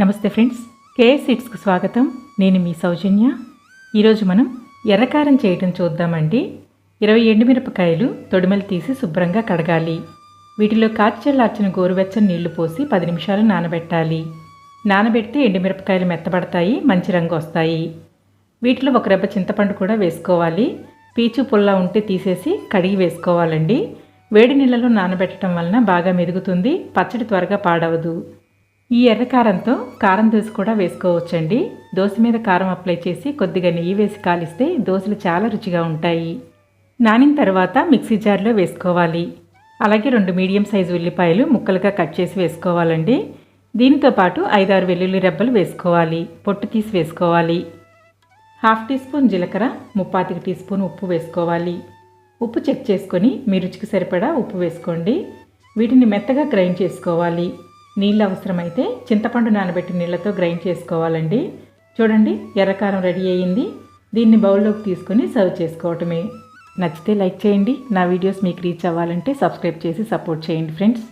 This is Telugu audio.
నమస్తే ఫ్రెండ్స్ కేఎస్ సీడ్స్కు స్వాగతం. నేను మీ సౌజన్య. ఈరోజు మనం ఎర్రకారం చేయటం చూద్దామండి. ఇరవై ఎండుమిరపకాయలు తొడిమలు తీసి శుభ్రంగా కడగాలి. వీటిలో కాచల్లార్చిన గోరువెచ్చని నీళ్ళు పోసి పది నిమిషాలు నానబెట్టాలి. నానబెడితే ఎండుమిరపకాయలు మెత్తబడతాయి మంచి రంగు వస్తాయి. వీటిలో ఒక రెబ్బ చింతపండు కూడా వేసుకోవాలి. పీచు పుల్ల ఉంటే తీసేసి కడిగి వేసుకోవాలండి. వేడి నీళ్ళలో నానబెట్టడం వలన బాగా మెదుగుతుంది పచ్చడి త్వరగా పాడవదు. ఈ ఎర్రకారంతో కారం దోశ కూడా వేసుకోవచ్చండి. దోశ మీద కారం అప్లై చేసి కొద్దిగా నెయ్యి వేసి కాలిస్తే దోశలు చాలా రుచిగా ఉంటాయి. నానిన తర్వాత మిక్సీ జార్లో వేసుకోవాలి. అలాగే రెండు మీడియం సైజు ఉల్లిపాయలు ముక్కలుగా కట్ చేసి వేసుకోవాలండి. దీనితో పాటు ఐదారు వెల్లుల్లి రెబ్బలు వేసుకోవాలి. పొట్టు తీసి వేసుకోవాలి. హాఫ్ టీ స్పూన్ జీలకర్ర ముప్పాతికి టీ స్పూన్ ఉప్పు వేసుకోవాలి. ఉప్పు చెక్ చేసుకొని మీ రుచికి సరిపడా ఉప్పు వేసుకోండి. వీటిని మెత్తగా గ్రైండ్ చేసుకోవాలి. నీళ్ళు అవసరమైతే చింతపండు నానబెట్టి నీళ్ళతో గ్రైండ్ చేసుకోవాలండి. చూడండి ఎర్రకారం రెడీ అయ్యింది. దీన్ని బౌల్లోకి తీసుకొని సర్వ్ చేసుకోవటమే. నచ్చితే లైక్ చేయండి. నా వీడియోస్ మీకు రీచ్ అవ్వాలంటే సబ్స్క్రైబ్ చేసి సపోర్ట్ చేయండి ఫ్రెండ్స్.